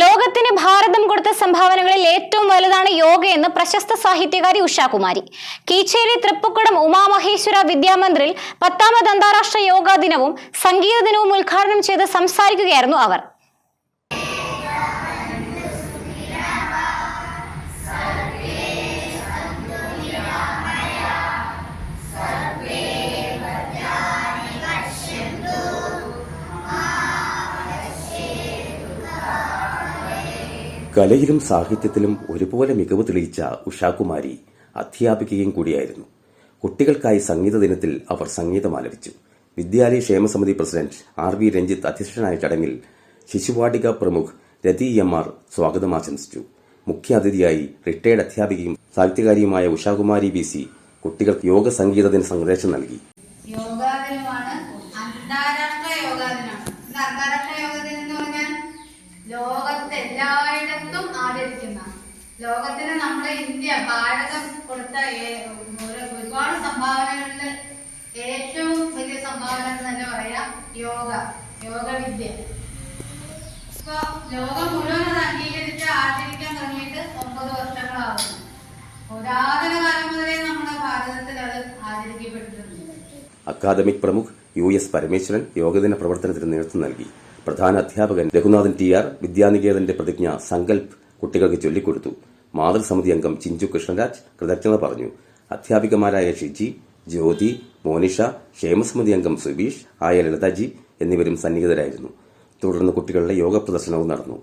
ലോകത്തിന് ഭാരതം കൊടുത്ത സംഭാവനകളിൽ ഏറ്റവും വലുതാണ് യോഗയെന്ന് പ്രശസ്ത സാഹിത്യകാരി ഉഷാകുമാരി. കീച്ചേരി തൃപ്പക്കുടം ഉമാമഹേശ്വര വിദ്യാമന്ദിറിൽ പത്താമത് അന്താരാഷ്ട്ര യോഗാ ദിനവും സംഗീത ദിനവും ഉദ്ഘാടനം ചെയ്ത് സംസാരിക്കുകയായിരുന്നു അവർ. കലയിലും സാഹിത്യത്തിലും ഒരുപോലെ മികവ് തെളിയിച്ച ഉഷാകുമാരി അധ്യാപികയും കൂടിയായിരുന്നു. കുട്ടികൾക്കായി സംഗീത ദിനത്തിൽ അവർ സംഗീതം ആലപിച്ചു. വിദ്യാലയ ക്ഷേമസമിതി പ്രസിഡന്റ് ആർ വി രഞ്ജിത്ത് അധ്യക്ഷനായ ചടങ്ങിൽ ശിശുവാടിക പ്രമുഖ് രതി എം ആർ സ്വാഗതം ആശംസിച്ചു. മുഖ്യാതിഥിയായി റിട്ടയർഡ് അധ്യാപികയും സാഹിത്യകാരിയുമായ ഉഷാകുമാരി ബി സി കുട്ടികൾക്ക് യോഗ സംഗീത ദിന സന്ദേശം നൽകി. യോഗാ അന്താരാഷ്ട്ര യോഗാ അന്താരാഷ്ട്ര യോഗാ ദിനം എന്ന് പറഞ്ഞാൽ ലോകത്ത് എല്ലായിടത്തും ആദരിക്കുന്ന ലോകത്തിന് നമ്മുടെ ഇന്ത്യ ഭാരതം കൊടുത്ത ഒരുപാട് സംഭാവനകളിൽ ഏറ്റവും വലിയ സംഭാവന എന്ന് തന്നെ പറയാം യോഗ യോഗ വിദ്യ ഇപ്പൊ ലോകം മുഴുവൻ അംഗീകരിച്ച് ആചരിക്കാൻ തുടങ്ങിയിട്ട് ഒമ്പത് വർഷങ്ങളാവുന്നു. പുരാതന കാലം മുതലേ നമ്മുടെ ഭാരതത്തിൽ അത് ആചരിക്കപ്പെട്ടിട്ടുണ്ട് അക്കാദമിക് പ്രമുഖ് യു എസ് പരമേശ്വരൻ യോഗദിന പ്രവർത്തനത്തിന് നേതൃത്വം നൽകി. പ്രധാന അധ്യാപകൻ രഘുനാഥൻ ടി ആർ വിദ്യാനികേതന്റെ പ്രതിജ്ഞ സങ്കൽപ് കുട്ടികൾക്ക് ചൊല്ലിക്കൊടുത്തു. മാതൃസമിതി അംഗം ചിഞ്ചു കൃഷ്ണരാജ് കൃതജ്ഞത പറഞ്ഞു. അധ്യാപികമാരായ ഷിജി ജ്യോതി മോനിഷ ക്ഷേമസമിതി അംഗം സുബീഷ് ആയ ലളിതാജി എന്നിവരും സന്നിഹിതരായിരുന്നു. തുടർന്ന് കുട്ടികളുടെ യോഗ പ്രദർശനവും നടന്നു.